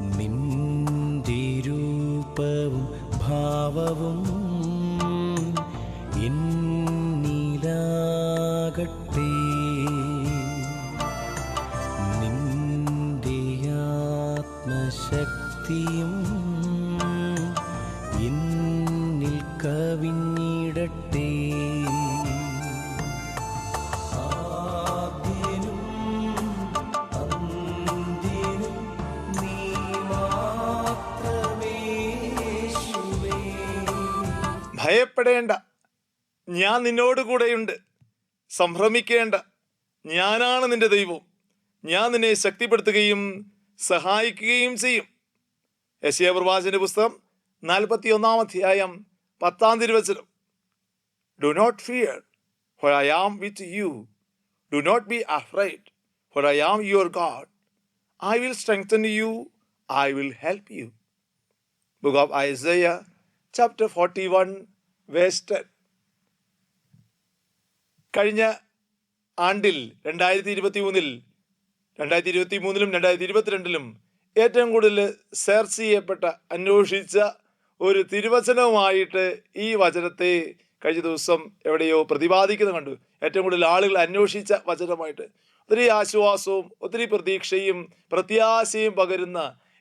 നിന്റെ രൂപവും ഭാവവും എന്നിലാകട്ടെ. നിന്ദിയാത്മശക്തിയും എന്നിൽ കവിഞ്ഞിടട്ടെ ഭയപ്പെടേണ്ട. ഞാൻ നിന്നോട് കൂടെയുണ്ട്. സംഭ്രമിക്കേണ്ട. ഞാനാണ് നിന്റെ ദൈവം. ഞാൻ നിന്നെ ശക്തിപ്പെടുത്തുകയും സഹായിക്കുകയും ചെയ്യും. യശയ പ്രവാചന്റെ പുസ്തകം നാൽപ്പത്തി ഒന്നാം അധ്യായം പത്താം തിരുവചനം. Do not fear for I am with you do not be afraid for I am your God I will strengthen you I will help you book of Isaiah chapter forty one waste. കഴിഞ്ഞ ആണ്ടിൽ രണ്ടായിരത്തി ഇരുപത്തി മൂന്നിൽ രണ്ടായിരത്തി ഇരുപത്തി മൂന്നിലും രണ്ടായിരത്തി ഇരുപത്തിരണ്ടിലും ഏറ്റവും കൂടുതൽ സെർച്ച് ചെയ്യപ്പെട്ട അന്വേഷിച്ച ഒരു തിരുവചനവുമായിട്ട് ഈ വചനത്തെ കഴിഞ്ഞ ദിവസം എവിടെയോ പ്രതിപാദിക്കുന്നത് കണ്ടു. ഏറ്റവും കൂടുതൽ ആളുകൾ അന്വേഷിച്ച വചനമായിട്ട്. ഒത്തിരി ആശ്വാസവും ഒത്തിരി പ്രതീക്ഷയും പ്രത്യാശയും പകരുന്ന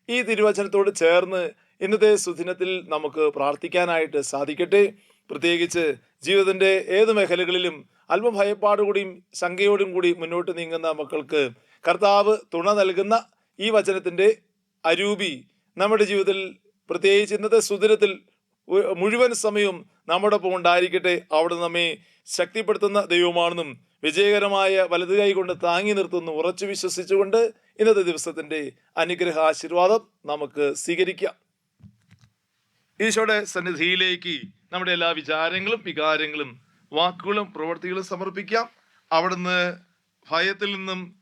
ഈ തിരുവചനത്തോട് ചേർന്ന് ഇന്നത്തെ സുദിനത്തിൽ നമുക്ക് പ്രാർത്ഥിക്കാനായിട്ട് സാധിക്കട്ടെ. പ്രത്യേകിച്ച് ജീവിതത്തിന്റെ ഏത് മേഖലകളിലും അല്പം ഭയപ്പാടുകൂടിയും ശങ്കയോടും കൂടി മുന്നോട്ട് നീങ്ങുന്ന മക്കൾക്ക് കർത്താവ് തുണ നൽകുന്ന ഈ വചനത്തിന്റെ അരൂപി നമ്മുടെ ജീവിതത്തിൽ പ്രത്യേകിച്ച് ഇന്നത്തെ സുദിനത്തിൽ മുഴുവൻ സമയവും നമ്മുടെ ഒപ്പം ഉണ്ടായിരിക്കട്ടെ. അവിടെ നമ്മെ ശക്തിപ്പെടുത്തുന്ന ദൈവമാണെന്നും വിജയകരമായ വലതു കൊണ്ട് താങ്ങി നിർത്തുന്നു. ഉറച്ചു വിശ്വസിച്ചുകൊണ്ട് ഇന്നത്തെ ദിവസത്തിന്റെ അനുഗ്രഹ ആശീർവാദം നമുക്ക് സ്വീകരിക്കാം. ഈശോയുടെ സന്നിധിയിലേക്ക് നമ്മുടെ എല്ലാ വിചാരങ്ങളും വികാരങ്ങളും വാക്കുകളും പ്രവൃത്തികളും സമർപ്പിക്കാം. അവിടുന്ന് ഭയത്തിൽ നിന്നും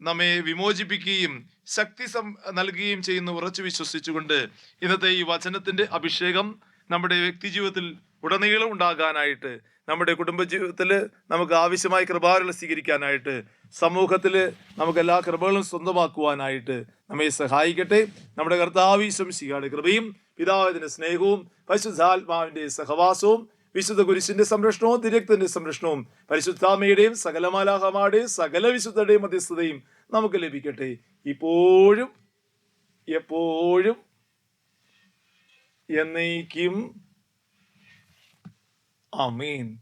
നമ്മെ വിമോചിപ്പിക്കുകയും ശക്തി സം നൽകുകയും ചെയ്യുന്ന ഉറച്ചു വിശ്വസിച്ചുകൊണ്ട് ഇന്നത്തെ ഈ വചനത്തിന്റെ അഭിഷേകം നമ്മുടെ വ്യക്തി ജീവിതത്തിൽ ഉടനീളം ഉണ്ടാകാനായിട്ട് നമ്മുടെ കുടുംബജീവിതത്തിൽ നമുക്ക് ആവശ്യമായ കൃപാകൾ സ്വീകരിക്കാനായിട്ട് സമൂഹത്തിൽ നമുക്ക് എല്ലാ കൃപകളും സ്വന്തമാക്കുവാനായിട്ട് നമ്മെ സഹായിക്കട്ടെ. നമ്മുടെ കർത്താവീശം ശിഖാട് കൃപയും പിതാവിന്റെ സ്നേഹവും പരിശുദ്ധാത്മാവിന്റെ സഹവാസവും വിശുദ്ധ കുരിശിന്റെ സംരക്ഷണവും തിരക്തന്റെ സംരക്ഷണവും പരിശുദ്ധാമയുടെയും സകലമാലാഹമാരുടെയും സകല വിശുദ്ധരുടെയും മധ്യസ്ഥതയും നമുക്ക് ലഭിക്കട്ടെ. ഇപ്പോഴും എപ്പോഴും എന്നേക്കും. അമീൻ